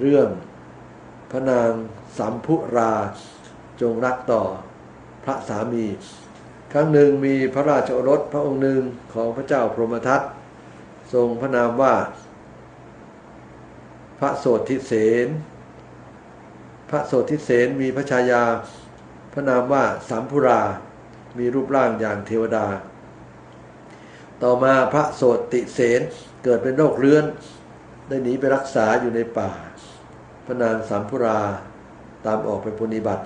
เรื่อง พระนางสัมพุราจงรักต่อพระสามี ครั้งหนึ่งมีพระราชโอรสพระองค์หนึ่งของพระเจ้าพรหมทัตทรงพระนามว่า พระโสธิเสนพระโสธิเสนมีพระชายา พระนามว่าสัมพุรา มีรูปร่างอย่างเทวดา ต่อมาพระโสติเสนเกิดเป็นโรคเรื้อน ได้หนีไปรักษาอยู่ในป่า พระนางสัมพุราตามออกไปปฏิบัติ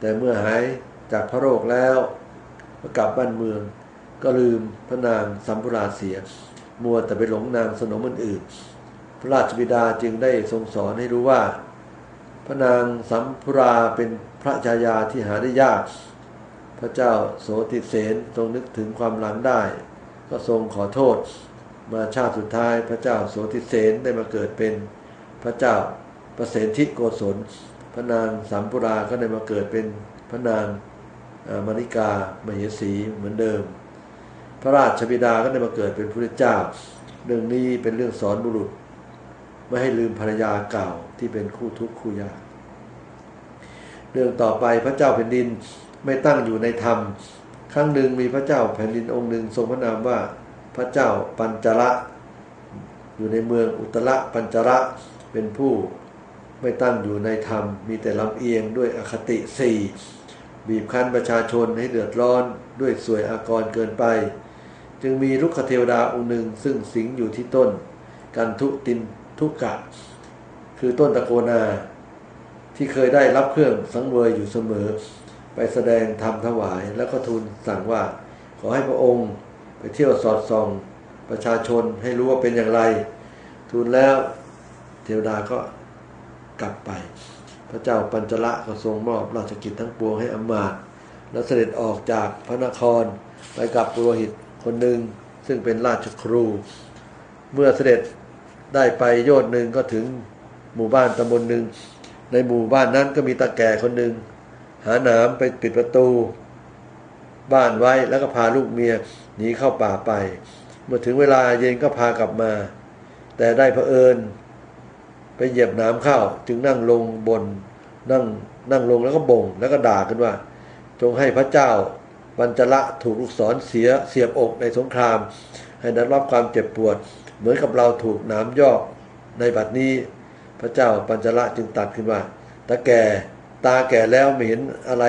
แต่เมื่อหายจากพระโรคแล้วก็กลับบ้านเมือง ก็ลืมพระนางสัมพุราเสีย มัวแต่ไปหลงนางสนมอื่นๆพระราชบิดาจึงได้ทรงสอนให้รู้ว่า พระนางสัมพุราเป็นพระชายาที่หาได้ยาก พระเจ้าโสติเสนทรงนึกถึงความหลังได้ ก็ทรงขอโทษ มาชาติสุดท้ายพระเจ้าโสติเสนได้มาเกิดเป็นพระเจ้า ประเสนทิโกศล พระนางสัมพุราก็ได้มาเกิดเป็นพระนางมาริกามเหสีเหมือนเดิม พระราชบิดาก็ได้มาเกิดเป็นพระเจ้า เรื่องนี้เป็นเรื่องสอนบุรุษ ไม่ให้ลืมภรรยาเก่าที่เป็นคู่ทุกข์คู่ยาก เรื่องต่อไปพระเจ้าแผ่นดินไม่ตั้งอยู่ในธรรม ครั้งหนึ่งมีพระเจ้าแผ่นดินองค์หนึ่งทรงพระนามว่าพระเจ้าปัญจระ อยู่ในเมืองอุตระปัญจระเป็นผู้ ไม่ตั้งอยู่ในธรรม มีแต่ลำเอียงด้วยอคติสี่บีบคั้นประชาชนให้เดือดร้อนด้วยสวยอากรเกินไป จึงมีลุกขเทวดาองค์หนึ่งซึ่งสิงอยู่ที่ต้น กันทุตินทุกกะ คือต้นตะโกนา ที่เคยได้รับเครื่องสังเวยอยู่เสมอ ไปแสดงธรรมถวายแล้วก็ทูลสั่งว่า ขอให้พระองค์ไปเที่ยวสอดส่อง ประชาชนให้รู้ว่าเป็นอย่างไร ทูลแล้วเทวดาก็ กลับไป พระเจ้าปัญจละก็ทรงมอบราชกิจทั้งปวงให้อมาตย์แล้วเสด็จออกจากพระนครไปกับปุโรหิตคนหนึ่งซึ่งเป็นราชครู เมื่อเสด็จได้ไปโยชน์หนึ่งก็ถึงหมู่บ้านตำบลหนึ่ง ในหมู่บ้านนั้นก็มีตาแก่คนหนึ่ง หาหนามไปปิดประตู บ้านไว้แล้วก็พาลูกเมียหนีเข้าป่าไป เมื่อถึงเวลาเย็นก็พากลับมา แต่ได้เผอิญ เหยียบน้ำเข้า จึงนั่งลงบนนั่งนั่งลงแล้วก็บ่งแล้วก็ด่าขึ้นว่า จงให้พระเจ้าปัญจละถูกลูกศรเสียเสียบอกในสงคราม ให้ได้รับความเจ็บปวด เหมือนกับเราถูกน้ำยอกในบัดนี้ พระเจ้าปัญจละจึงตัดขึ้นว่าตาแก่ตาแก่แล้วไม่เห็นอะไร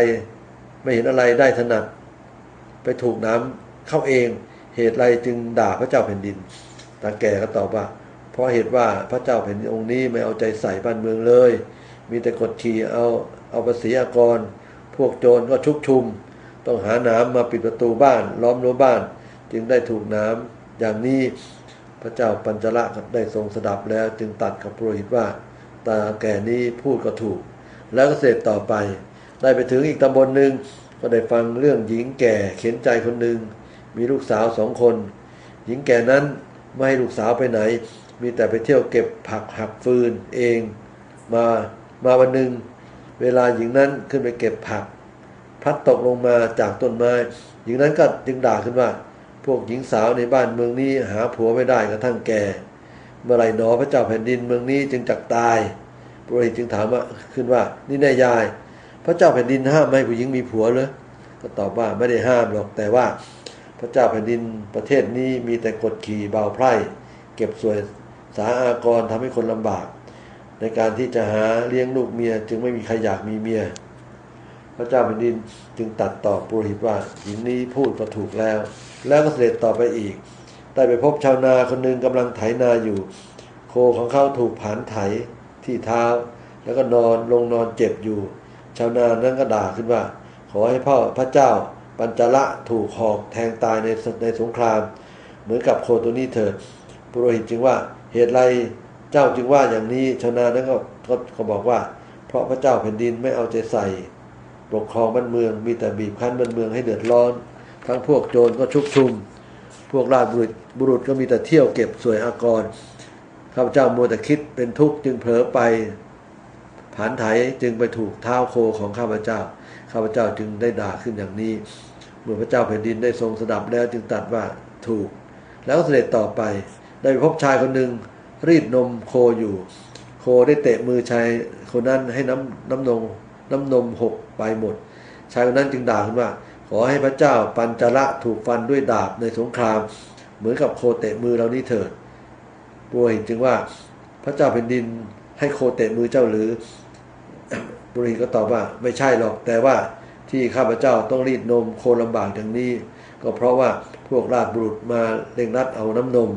ไม่เห็นอะไรได้ถนัด ไปถูกน้ำเข้าเองเหตุไรจึงด่าพระเจ้าแผ่นดินตาแก่ก็ตอบว่า เพราะเหตุว่าพระเจ้าแผ่นดินองค์นี้ไม่เอาใจใส่บ้านเมืองเลย มีแต่กดขี่เอาเอาภาษีอากร พวกโจรก็ชุกชุม ต้องหาน้ำมาปิดประตูบ้านล้อมรั้วบ้าน จึงได้ถูกน้ำอย่างนี้พระเจ้าปัญจละได้ทรงสดับแล้วจึงตัดกับโปรหิตว่า ตาแก่นี้พูดก็ถูก แล้วก็เสร็จต่อไป ได้ไปถึงอีกตำบลหนึ่งก็ได้ฟังเรื่องหญิงแก่เข็นใจคนหนึ่งมีลูกสาวสองคน หญิงแก่นั้นไม่ให้ลูกสาวไปไหน มีแต่ไปเที่ยวเก็บผักหักฟืนเองมามาวันหนึ่งเวลาหญิงนั้นขึ้นไปเก็บผักพัดตกลงมาจากต้นไม้หญิงนั้นก็จึงด่าขึ้นว่า พวกหญิงสาวในบ้านเมืองนี้หาผัวไม่ได้กระทั่งแก่เมื่อไรหนอพระเจ้าแผ่นดินเมืองนี้จึงจักตายพระเอกจึงถามว่าขึ้นว่า นี่นายยาย พระเจ้าแผ่นดินห้ามไม่ผู้หญิงมีผัวเลยก็ตอบว่าไม่ได้ห้ามหรอกแต่ว่า พระเจ้าแผ่นดินประเทศนี้มีแต่กดขี่เบาไพร่เก็บสวย สาอากรทำให้คนลำบาก ในการที่จะหาเลี้ยงลูกเมีย จึงไม่มีใครอยากมีเมีย พระเจ้าแผ่นดินจึงตัดตอบปุโรหิตว่าหญิงนี้พูดก็ถูกแล้ว แล้วก็เสด็จต่อไปอีกได้ไปพบชาวนาคนหนึ่งกำลังไถนาอยู่ โคของเขาถูกผานไถที่เท้า แล้วก็นอนลงนอนเจ็บอยู่ ชาวนานั้นก็ด่าขึ้นว่า ขอให้พ่อพระเจ้าปัญจละถูกหอกแทงตายในในสงคราม เหมือนกับโคตัวนี้เถิดปุโรหิตจึงว่า เหตุไรเจ้าจึงว่าอย่างนี้ชาวนานั้นก็ก็เขาบอกว่า เพราะพระเจ้าแผ่นดินไม่เอาใจใส่ ปกครองบ้านเมือง มีแต่บีบคั้นบ้านเมืองให้เดือดร้อน ทั้งพวกโจรก็ชุกชุม พวกราชบุรุษบุรุษก็มีแต่เที่ยวเก็บสวยอากรข้าพเจ้ามัวแต่คิดเป็นทุกข์จึงเผลอไปผานไถจึงไปถูกเท้าโคของข้าพเจ้า ข้าพเจ้าจึงได้ด่าขึ้นอย่างนี้ เมื่อพระเจ้าแผ่นดินได้ทรงสดับแล้วจึงตัดว่าถูก แล้วเสด็จต่อไป ได้พบชายคนหนึ่งรีดนมโคอยู่ โคได้เตะมือชายคนนั้นให้น้ำน้ำนมน้ำนมหกไปหมด ชายคนนั้นจึงด่าขึ้นว่า ขอให้พระเจ้าปัญจระถูกฟันด้วยดาบในสงคราม เหมือนกับโคเตะมือเรานี้เถิดปุโรหิตจึงว่า พระเจ้าแผ่นดินให้โคเตะมือเจ้าหรือปุโรหิตก็ตอบว่าไม่ใช่หรอกแต่ว่าที่ข้าพเจ้าต้องรีดนมโคลำบากอย่างนี้ ก็เพราะว่าพวกราชบุรุษมาเร่งรัดเอาน้ำนม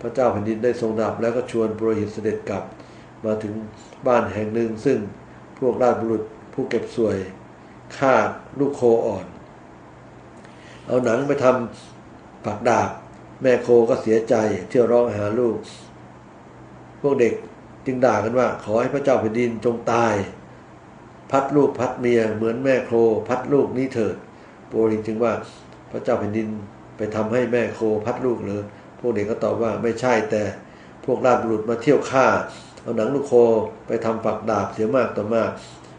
พระเจ้าแผ่นดินได้ทรงดับแล้วก็ชวนปุโรหิตเสด็จกลับ มาถึงบ้านแห่งหนึ่ง ซึ่งพวกราชบุรุษผู้เก็บสวยฆ่าลูกโคอ่อน เอาหนังไปทำปักดาบ แม่โคก็เสียใจเที่ยวร้องหาลูก พวกเด็กจึงด่ากันว่า ขอให้พระเจ้าแผ่นดินจงตาย พัดลูกพัดเมียเหมือนแม่โคพัดลูกนี้เถิดโปริงจึงว่าพระเจ้าแผ่นดินไปทำให้แม่โคพัดลูกหรือ พวกเด็กก็ตอบว่าไม่ใช่แต่พวกราชบุรุษมาเที่ยวฆ่า เอาหนังลูกโคไปทำปักดาบเสียมากต่อมาก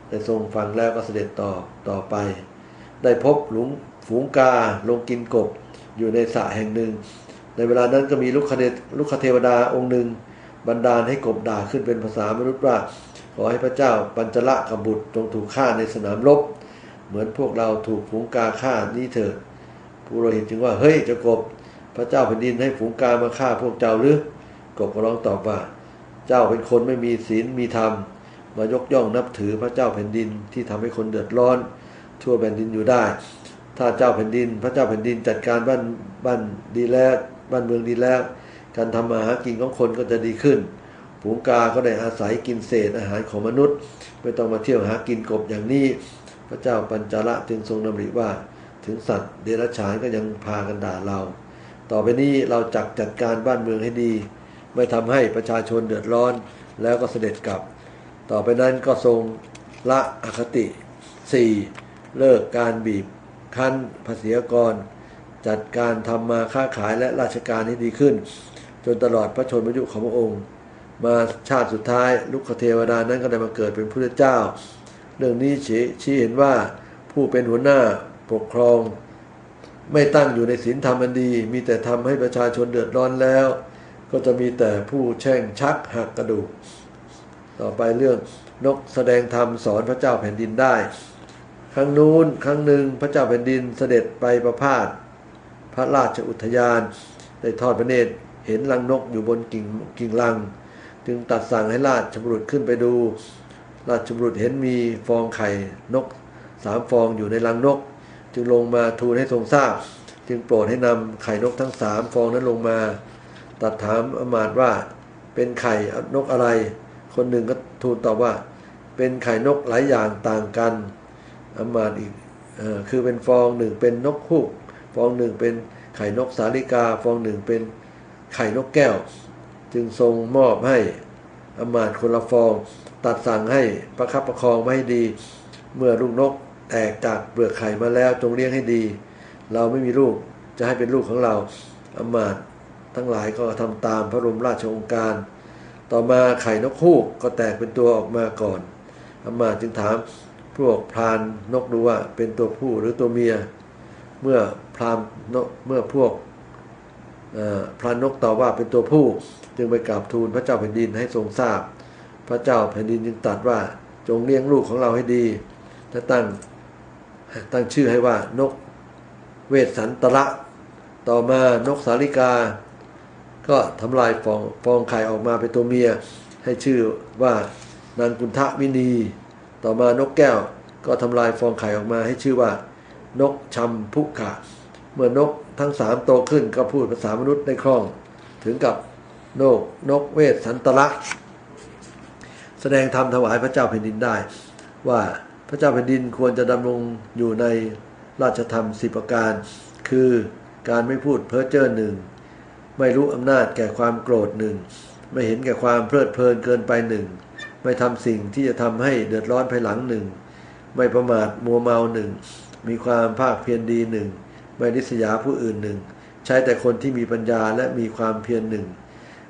ได้ทรงฟังแล้วก็เสด็จต่อต่อไป ได้พบหลุงฝูงกาลงกินกบอยู่ในสระแห่งหนึ่ง ในเวลานั้นก็มีลูกคเลูกคเทวดาองค์หนึ่งบันดาลให้กบด่าขึ้นเป็นภาษามนุษย์ว่าขอให้พระเจ้าปัญจละกบุตรจงถูกฆ่าในสนามรบเหมือนพวกเราถูกฝูงกาฆ่านี้เถิดผู้โราเหิตจึงว่าเฮ้ยเจ้ากบ พระเจ้าแผ่นดินให้ฝูงกามาฆ่าพวกเจ้าหรือกบก็ร้องตอบว่า เจ้าเป็นคนไม่มีศีลมีธรรม มายกย่องนับถือพระเจ้าแผ่นดินที่ทำให้คนเดือดร้อน ทั่วแผ่นดินอยู่ได้ ถ้าเจ้าแผ่นดิน พระเจ้าแผ่นดินจัดการบ้านบ้านดีแล้วบ้านเมืองดีแล้ว การทำมาหากินของคนก็จะดีขึ้นฝูงกาก็ได้อาศัยกินเศษอาหารของมนุษย์ ไม่ต้องมาเที่ยวหากินกบอย่างนี้ พระเจ้าปัญจระจึงทรงดำริว่า ถึงสัตว์เดรัจฉานก็ยังพากันด่าเรา ต่อไปนี้เราจักจัดการบ้านเมืองให้ดี ไม่ทำให้ประชาชนเดือดร้อนแล้วก็เสด็จกลับ ต่อไปนั้นก็ทรงละอคติ 4. เลิกการบีบคั้นภาษีกร จัดการทำมาค้าขายและราชการให้ดีขึ้น จนตลอดพระชนมายุของพระองค์ มาชาติสุดท้ายลุกคเทวดานั้นก็ได้มาเกิดเป็นพระเจ้า เรื่องนี้ชี้เห็นว่าผู้เป็นหัวหน้าปกครอง ไม่ตั้งอยู่ในศีลธรรมอันดี มีแต่ทำให้ประชาชนเดือดร้อนแล้ว ก็จะมีแต่ผู้แช่งชักหักกระดูก ต่อไปเรื่องนกแสดงธรรมสอนพระเจ้าแผ่นดินได้ ครั้งนู้นครั้งหนึ่งพระเจ้าแผ่นดินเสด็จไปประพาสพระราชอุทยานได้ทอดพระเนตรเห็นรังนกอยู่บนกิ่งกิ่งลัง จึงตัดสั่งให้ราชบุรุษขึ้นไปดู ราชบุรุษเห็นมีฟองไข่นกสามฟองอยู่ในรังนก จึงลงมาทูลให้ทรงทราบ จึงโปรดให้นำไข่นกทั้งสามฟองนั้นลงมา ตัดถามอมาตย์ว่าเป็นไข่นกอะไร คนหนึ่งก็ทูลตอบว่า เป็นไข่นกหลายอย่างต่างกันอมาตย์อีกออคือเป็นฟองหนึ่งเป็นนกฮูกฟองหนึ่งเป็นไข่นกสาลิกา ฟองหนึ่งเป็นไข่นกแก้ว จึงทรงมอบให้อมาตย์คนละฟอง ตัดสั่งให้ประคับประคองไว้ให้ดี เมื่อลูกนก แตกจากเปลือกไข่มาแล้วจงเลี้ยงให้ดี เราไม่มีลูกจะให้เป็นลูกของเราอมาตทั้งหลายก็ทำตามพระบรมราชโองการ ต่อมาไข่นกฮูกก็แตกเป็นตัวออกมาก่อนอมาตจึงถามพวกพรานนกดูว่าเป็นตัวผู้หรือตัวเมีย เมื่อพรานนกเมื่อพวกพรานนกตอบว่าเป็นตัวผู้ จึงไปกราบทูลพระเจ้าแผ่นดินให้ทรงทราบ พระเจ้าแผ่นดินจึงตรัสว่าจงเลี้ยงลูกของเราให้ดีและตั้ง ตั้งชื่อให้ว่านกเวสสันตระ ต่อมานกสาลิกา ก็ทำลายฟองฟองไข่ออกมาเป็นตัวเมีย ให้ชื่อว่านางกุณฑวินี ต่อมานกแก้วก็ทำลายฟองไข่ออกมาให้ชื่อว่า นกชัมพุกะเมื่อนกทั้งสามโตขึ้นก็พูดภาษามนุษย์ได้คล่อง ถึงกับโนกนกเวสสันตระ แสดงธรรมถวายพระเจ้าแผ่นดินได้ว่า ระเจ้าแผ่นดินควรจะดำรงอยู่ในราชธรรมสิประการ คือการไม่พูดเพ้อเจ้อหนึ่ง ไม่รู้อำนาจแก่ความโกรธหนึ่ง ไม่เห็นแก่ความเพลิดเพลินเกินไปหนึ่ง ไม่ทำสิ่งที่จะทำให้เดือดร้อนภายหลังหนึ่ง ไม่ประมาทมัวเมาหนึ่ง มีความภาคเพียรดีหนึ่ง ไม่ริษยาผู้อื่นหนึ่ง ใช้แต่คนที่มีปัญญาและมีความเพียรหนึ่ง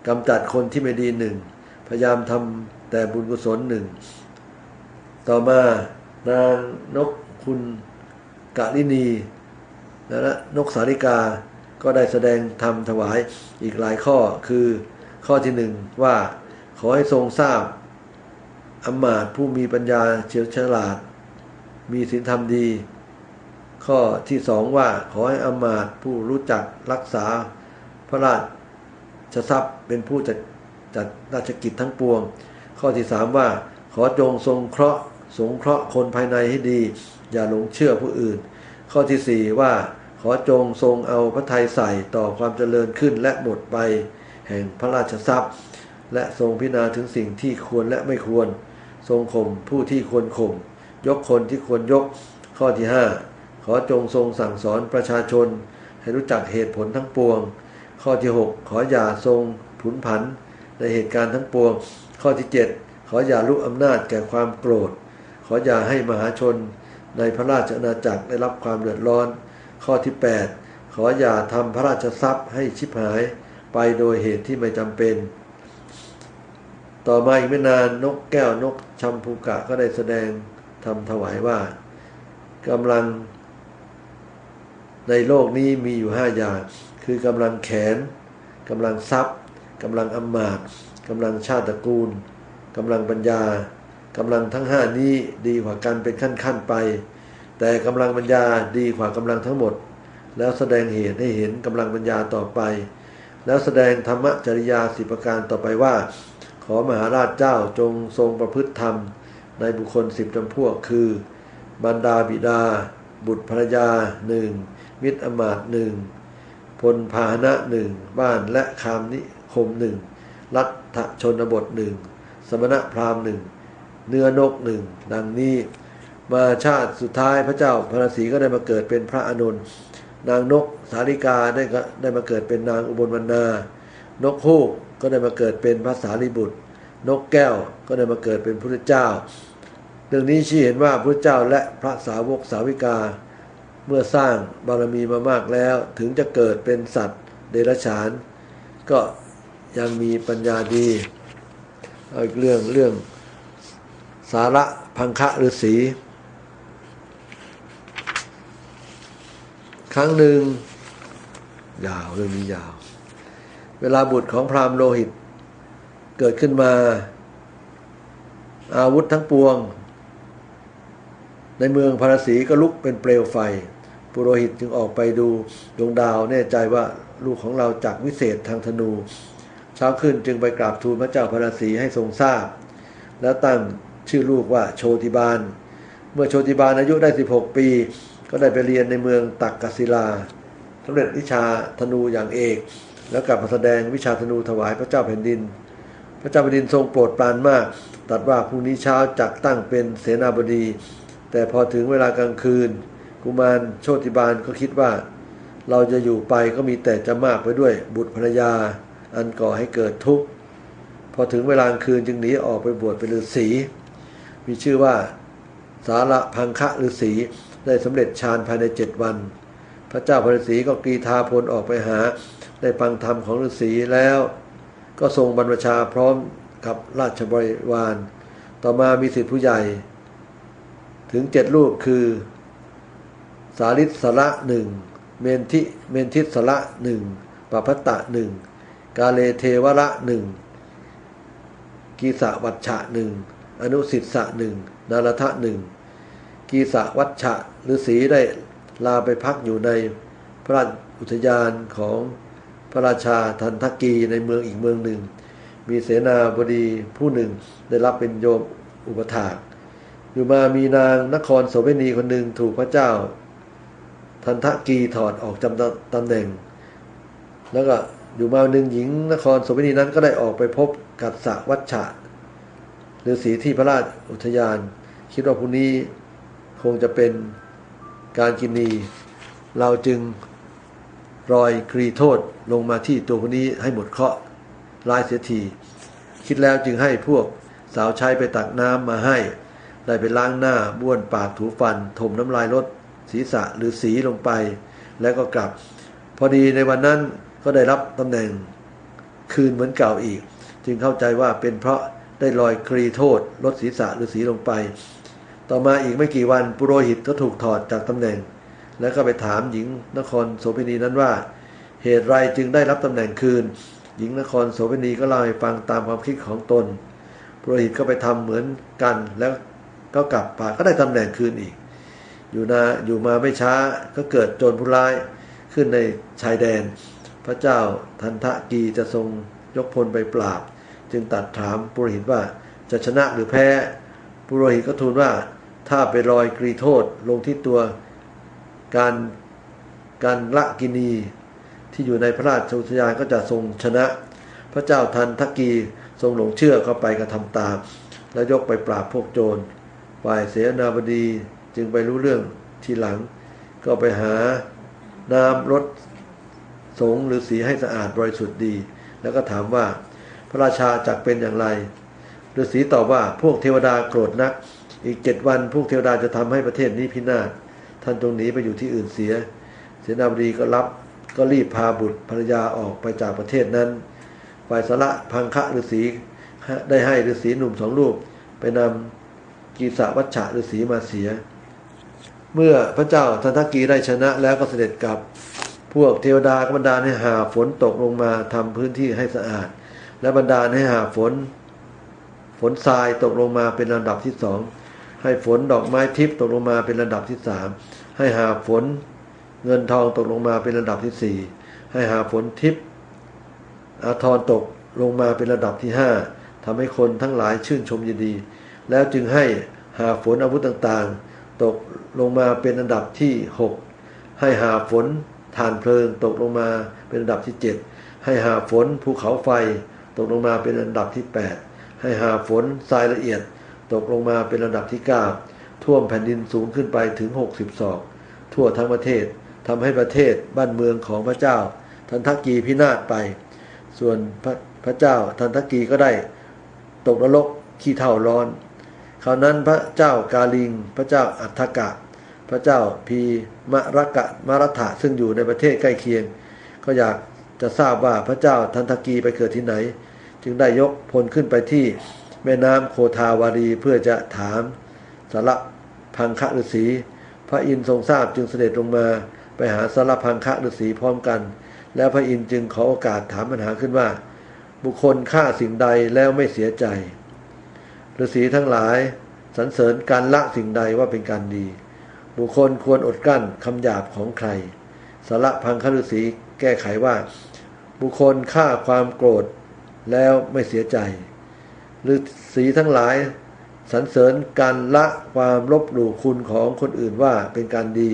กำจัดคนที่ไม่ดีหนึ่ง พยายามทำแต่บุญกุศลหนึ่ง ต่อมา นางนกคุณกะลินีและนกสาริกาก็ได้แสดงธรรมถวายอีกหลายข้อคือข้อที่หนึ่งว่าขอให้ทรงทราบอำมาตย์ผู้มีปัญญาเฉียวฉลาด มีศีลธรรมดี ข้อที่สองว่าขอให้อำมาตย์ผู้รู้จักรักษาพระราชทรัพย์เป็นผู้จัดจัดราชกิจทั้งปวง ข้อที่สามว่า ขอจงทรงเคราะห์ สงเคราะห์คนภายในให้ดี อย่าหลงเชื่อผู้อื่น ข้อที่สี่ว่าขอจงทรงเอาพระทัยใส่ต่อความเจริญขึ้นและหมดไป แห่งพระราชทรัพย์ และทรงพิจารณาถึงสิ่งที่ควรและไม่ควร ทรงข่มผู้ที่ควรข่มยกคนที่ควรยก ข้อที่ห้าขอจงทรงสั่งสอนประชาชน ให้รู้จักเหตุผลทั้งปวง ข้อที่ 6 ขออย่าทรงผุนผันในเหตุการณ์ทั้งปวง ข้อที่ 7 ขออย่าลุกอำนาจแก่ความโกรธ ออย่าให้มหาชนในพระราชอาณาจักรได้รับความเดือดร้อน ข้อที่ 8 ขออย่าทำพระราชทรัพย์ให้ชิบหายไปโดยเหตุที่ไม่จำเป็น ต่อมาอีกไม่นานนกแก้วนกชัมพูกะก็ได้แสดงทำถวายว่ากำลัง ในโลกนี้มีอยู่ห้าอย่าง คือกำลังแขนกำลังทรัพย์กำลังอำมาตย์กำลังชาติตระกูลกำลังปัญญา กำลังทั้งห้านี้ดีกว่ากันเป็นขั้นขั้นไป แต่กำลังปัญญาดีกว่ากำลังทั้งหมด แล้วแสดงเหตุให้เห็นกำลังปัญญาต่อไป แล้วแสดงธรรมจริยาสิประการต่อไปว่า ขอมหาราชเจ้าจงทรงประพฤติธรรม ในบุคคลสิบจำพวกคือ บรรดาบิดา บุตรภรรยาหนึ่งมิตรอมาตหนึ่งพลพาหนะหนึ่งบ้านและคามนิคมหนึ่งรัฐชนบทหนึ่งสมณพราหมณ์หนึ่ง เนื้อนกหนึ่งดังนี้ มาชาติสุดท้ายพระเจ้าพระศรีก็ได้มาเกิดเป็นพระอนุนนางนกสาริกาได้ก็ได้มาเกิดเป็นนางอุบลวรรณานกฮูกก็ได้มาเกิดเป็นพระสารีบุตร นกแก้วก็ได้มาเกิดเป็นพระเจ้าเรื่องนี้ชี้เห็นว่าพระเจ้าและพระสาวกสาวิกา เมื่อสร้างบารมีมามากแล้ว ถึงจะเกิดเป็นสัตว์เดรัจฉาน ก็ยังมีปัญญาดีอีกเรื่องเรื่อง สาระพังคะฤาษีครั้งหนึ่ง ยาวเรื่องนี้ยาว เวลาบุตรของพราหมณ์โลหิต เกิดขึ้นมา อาวุธทั้งปวง ในเมืองพาราสีก็ลุกเป็นเปลวไฟ ปุโรหิตจึงออกไปดูดวงดาวแน่ใจว่าลูกของเราจากวิเศษทางธนู เช้าขึ้นจึงไปกราบทูลพระเจ้าพาราสีให้ทรงทราบ แล้วตั้ง ชื่อลูกว่าโชติบาล เมื่อโชติบาลอายุได้ 16 ปี ก็ได้ไปเรียนในเมืองตักกศิลาสำเร็จวิชาธนูอย่างเอก แล้วกลับมาแสดงวิชาธนูถวายพระเจ้าแผ่นดิน พระเจ้าแผ่นดินทรงโปรดปรานมาก ตัดว่าพรุ่งนี้เช้าจักตั้งเป็นเสนาบดี แต่พอถึงเวลากลางคืน กุมารโชติบาลก็คิดว่า เราจะอยู่ไปก็มีแต่จะมากไปด้วยบุตรภรรยา อันก่อให้เกิดทุกข์พอถึงเวลากลางคืนจึงหนีออกไปบวชเป็นฤาษี มีชื่อว่า สาระพังคะฤาษีได้สำเร็จฌานภายในเจ็ดวัน พระเจ้าพระฤาษีก็กีธาพลออกไปหา ได้ฟังธรรมของฤาษีแล้ว ก็ทรงบรรพชาพร้อมกับราชบริวาร ต่อมามีสิทธิผู้ใหญ่ ถึงเจ็ดรูปคือ สาริสระหนึ่งเมนทิเมนทิสระหนึ่งปพัตตะหนึ่งกาเลเทวระหนึ่งกีสะวัชชะหนึ่ง อนุสิทธะหนึ่งนารทะหนึ่งกีสะวัชชะฤาษีได้ลาไปพักอยู่ในพระราชอุทยานของพระราชาทันทกีในเมืองอีกเมืองหนึ่ง มีเสนาบดีผู้หนึ่งได้รับเป็นโยมอุปถากอยู่มามีนางนครโสเภณีคนหนึ่งถูกพระเจ้า ทันทกีถอดออกจำตำแหน่ง แล้วก็อยู่มาหนึ่งหญิงนครโสเภณีนั้นก็ได้ออกไปพบกัตสะวัชชะ ฤาษีที่พระราชอุทยาน คิดว่าผู้นี้คงจะเป็นการกินนีเราจึงรอยกรีโทษลงมาที่ตัวคนนี้ให้หมดเคราะห์ลายเสียทีคิดแล้วจึงให้พวกสาวใช้ไปตักน้ำมาให้ ได้ไปล้างหน้าบ้วนปากถูฟัน ถมน้ำลายลดศีรษะหรือสีลงไป แล้วก็กลับ พอดีในวันนั้นก็ได้รับตำแหน่งคืนเหมือนเก่าอีก จึงเข้าใจว่าเป็นเพราะ ได้ลอยครีโทษ ลดศีรษะหรือสีลงไป ต่อมาอีกไม่กี่วันปุโรหิตก็ถูกถอดจากตำแหน่ง แล้วก็ไปถามหญิงนครโสเภณีนั้นว่า เหตุไรจึงได้รับตำแหน่งคืน หญิงนครโสเภณีก็เล่าให้ฟังตามความคิดของตนปุโรหิตก็ไปทำเหมือนกันแล้วก็กลับป่าก็ได้ตำแหน่งคืนอีก อยู่นาอยู่มาไม่ช้าก็เกิดโจรผู้ร้ายขึ้นในชายแดน พระเจ้าทันทะกีจะทรงยกพลไปปราบ จึงตัดถามปุโรหิตว่าจะชนะหรือแพ้ปุโรหิตก็ทูลว่าถ้าไปรอยกรีโทษลงที่ตัวการการละกินีที่อยู่ในพระราชอุทยานก็จะทรงชนะ พระเจ้าทันทกีทรงหลงเชื่อเข้าไปกระทำตาม แล้วยกไปปราบพวกโจรฝ่ายเสนาบดีจึงไปรู้เรื่องทีหลัง ก็ไปหาน้ำรถสงหรือสีให้สะอาดบริสุทธิ์ดี แล้วก็ถามว่า พระราชาจักเป็นอย่างไรฤาษีตอบว่าพวกเทวดาโกรธนัก อีกเจ็ดวันพวกเทวดาจะทำให้ประเทศนี้พินาศท่านตรงนี้ไปอยู่ที่อื่นเสีย เสนาบดีก็รับก็รีบพาบุตรภรรยาออกไปจากประเทศนั้นฝ่ายสละพังคะฤาษีได้ให้ฤาษีหนุ่มสองรูป ไปนำกีสาวัชชะฤาษีมาเสีย เมื่อพระเจ้าทันทกีได้ชนะแล้วก็เสด็จกลับ พวกเทวดาก็บันดาลให้หาฝนตกลงมาทำพื้นที่ให้สะอาด และบันดาลให้หาฝน ฝนทรายตกลงมาเป็นลำดับที่สองให้ฝนดอกไม้ทิพย์ตกลงมาเป็นระดับที่สามให้หาฝน เงินทองตกลงมาเป็นระดับที่สี่ให้หาฝนทิพย์อาทรตกลงมาเป็นระดับที่ห้าทำให้คนทั้งหลายชื่นชมยินดี แล้วจึงให้หาฝนอาวุธต่างๆ ตกลงมาเป็นอันดับที่หกให้หาฝนฐานเพลิงตกลงมาเป็นอันดับที่เจ็ดให้หาฝนภูเขาไฟ ตกลงมาเป็นอันดับที่แปดให้หาฝนทรายละเอียด ตกลงมาเป็นอันดับที่เก้าท่วมแผ่นดินสูงขึ้นไปถึงหกสิบศอกทั่วทั้งประเทศทำให้ประเทศบ้านเมืองของพระเจ้า ทันทกกีพินาศไป ส่วนพระพระเจ้าทันทกีก็ได้ตกนรกขี้เท่าร้อน คราวนั้นพระเจ้ากาลิง พระเจ้าอัฏฐกะ พระเจ้าพีมรกะมรถะซึ่งอยู่ในประเทศใกล้เคียง ก็อยาก จะทราบว่าพระเจ้าทันทกีไปเกิดที่ไหน จึงได้ยกพลขึ้นไปที่แม่น้ำโคทาวารีเพื่อจะถามสารพังคะฤาษีพระอินทร์ทรงทราบจึงเสด็จลงมาไปหาสารพังคะฤาษีพร้อมกัน แล้วพระอินทร์จึงขอโอกาสถามปัญหาขึ้นว่า บุคคลฆ่าสิ่งใดแล้วไม่เสียใจฤาษีทั้งหลายสรรเสริญการละสิ่งใดว่าเป็นการดี บุคคลควรอดกั้นคำหยาบของใครสารพังคฤาษีแก้ไขว่า บุคคลฆ่าความโกรธแล้วไม่เสียใจฤาษีทั้งหลายสรรเสริญการละความลบหลู่คุณของคนอื่นว่าเป็นการดี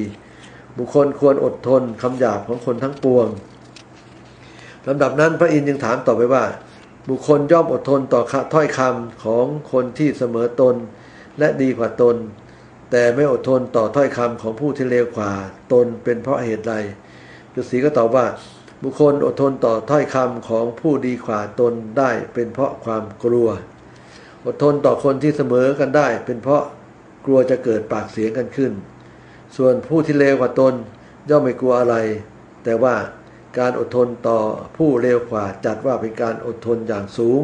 บุคคลควรอดทนคำหยาบของคนทั้งปวงลำดับนั้นพระอินทร์ยังถามต่อไปว่า บุคคลย่อมอดทนต่อถ้อยคำของคนที่เสมอตนและดีกว่าตน แต่ไม่อดทนต่อถ้อยคำของผู้ที่เลวกว่าตนเป็นเพราะเหตุใดฤาษีก็ตอบว่า บุคคลอดทนต่อถ้อยคำของผู้ดีกว่าตนได้เป็นเพราะความกลัว อดทนต่อคนที่เสมอกันได้ เป็นเพราะกลัวจะเกิดปากเสียงกันขึ้น ส่วนผู้ที่เลวกว่าตนย่อมไม่กลัวอะไร แต่ว่าการอดทนต่อผู้เลวกว่าจัดว่าเป็นการอดทนอย่างสูง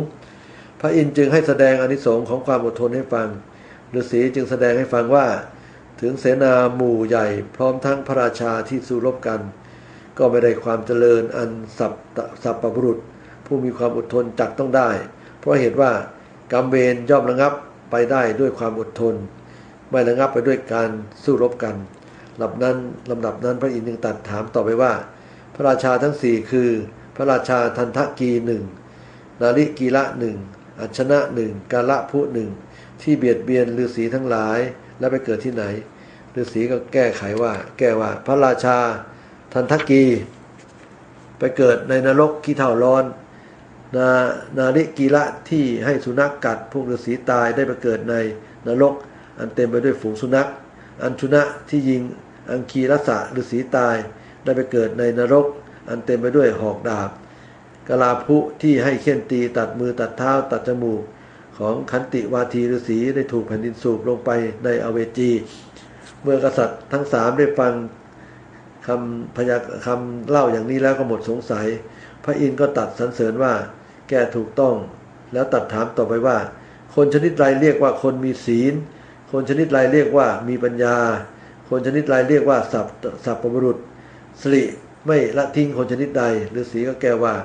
พระอินทร์จึงให้แสดงอนิสงค์ของความอดทนให้ฟังฤาษีจึงแสดงให้ฟังว่า ถึงเสนาหมู่ใหญ่พร้อมทั้งพระราชาที่สู้รบกัน ก็ไม่ได้ความเจริญอันสับสับประบุรุษ ผู้มีความอดทนจักต้องได้ เพราะเหตุว่ากรรมเวรย่อมระงับไปได้ด้วยความอดทน ไม่ระงับไปด้วยการสู้รบกันลำนั้นลำดับนั้นพระอินทร์ยังตัดถามต่อไปว่า พระราชาทั้งสี่คือ พระราชาทันทกีหนึ่งนาริกีละหนึ่งอัชนะหนึ่งกาละพุหนึ่งที่เบียดเบียนฤาษีทั้งหลายและไปเกิดที่ไหนฤาษีก็แก้ไขว่า แก้ว่าพระราชา ทันทกี ไปเกิดในนรกขี้เท่าร้อน นานาริกีละที่ให้สุนัขกกัดพวกฤาษีตายได้ไปเกิดในนรก อันเต็มไปด้วยฝูงสุนัข อันชุนะที่ยิงอังคีรัสะฤาษีตายได้ไปเกิดในนรก อันเต็มไปด้วยหอกดาบกลาภุที่ให้เข่นตีตัดมือตัดเท้าตัดจมูก ของขันติวาทีฤาษีได้ถูกแผ่นดินสูบลงไปในอเวจี เมื่อกษัตริย์ทั้งสามได้ฟัง คำพยาคำเล่าอย่างนี้แล้วก็หมดสงสัย พระอินทร์ก็ตัดสรรเสริญว่า แกถูกต้อง แล้วตัดถามต่อไปว่า คนชนิดไรเรียกว่าคนมีศีล คนชนิดไรเรียกว่ามีปัญญา คนชนิดไรเรียกว่าสับสับปรุษสริไม่ละทิ้งคนชนิดใดฤาษีก็แก้ว่า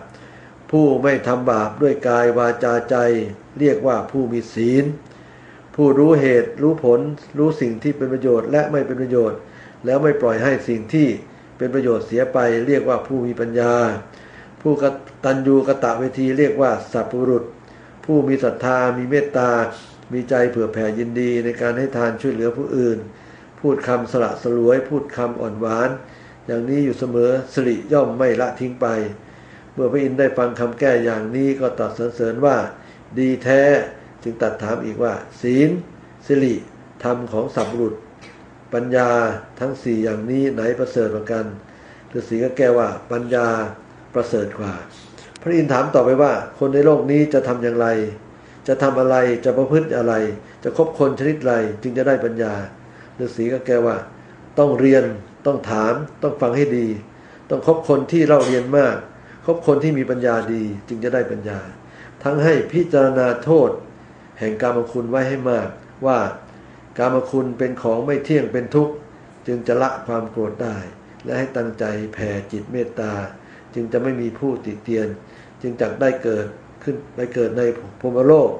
ผู้ไม่ทำบาปด้วยกายวาจาใจ เรียกว่าผู้มีศีล ผู้รู้เหตุรู้ผลรู้สิ่งที่เป็นประโยชน์และไม่เป็นประโยชน์ แล้วไม่ปล่อยให้สิ่งที่ เป็นประโยชน์เสียไปเรียกว่าผู้มีปัญญา ผู้กตัญญูกะตะเวทีเรียกว่าสัพพุรุษ ผู้มีศรัทธามีเมตตา มีใจเผื่อแผ่ยินดีในการให้ทานช่วยเหลือผู้อื่น พูดคำสละสลวย พูดคำอ่อนหวาน อย่างนี้อยู่เสมอสิริย่อมไม่ละทิ้งไป เมื่อพระอินทร์ได้ฟังคำแก้อย่างนี้ก็ตรัดสรรเสริญว่า ดีแท้จึงตัดถามอีกว่า ศีลสิริธรรมของสัพพุรุษ ปัญญาทั้งสี่อย่างนี้ไหนประเสริฐกว่ากันฤาษีก็แก้ว่าปัญญาประเสริฐกว่า พระอินทร์ถามต่อไปว่า คนในโลกนี้จะทำอย่างไร จะทำอะไรจะประพฤติอะไร จะคบคนชนิดไรจึงจะได้ปัญญาฤาษีก็แก้ว่า ต้องเรียนต้องถาม ต้องฟังให้ดี ต้องคบคนที่เล่าเรียนมาก คบคนที่มีปัญญาดีจึงจะได้ปัญญา ทั้งให้พิจารณาโทษ แห่งกรรมคุณไว้ให้มากว่า กรรมคุณเป็นของไม่เที่ยงเป็นทุกข์ จึงจะละความโกรธได้ และให้ตั้งใจแผ่จิตเมตตา จึงจะไม่มีผู้ติดเตียน จึงจักได้เกิดขึ้นไปเกิดในพรมโลก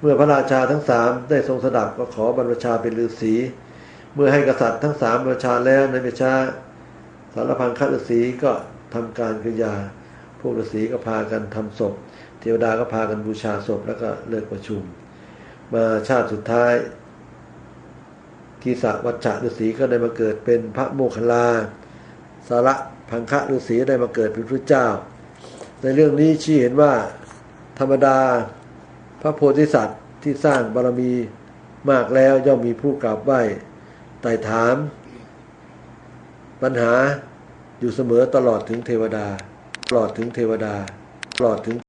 เมื่อพระราชาทั้งสามได้ทรงสดับก็ขอบรรพชาเป็นฤาษีเมื่อให้กษัตริย์ทั้งสามบรรพชาแล้วในเมชาสารพันคัตฤาษีก็ทำการกิยาพวกฤาษีก็พากันทำศพ เทวดาก็พากันบูชาศพแล้วก็เลิกประชุม มาชาติสุดท้าย กีสะวัชชะฤาษีก็ได้มาเกิดเป็นพระโมคคัลลา สาระพังคะฤาษีได้มาเกิดเป็นพระเจ้า ในเรื่องนี้ชี้เห็นว่า ธรรมดาพระโพธิสัตว์ที่สร้างบารมีมากแล้วย่อมมีผู้กราบไหว้ไต่ถาม ปัญหาอยู่เสมอตลอดถึงเทวดา ตลอดถึงเทวดา ตลอดถึง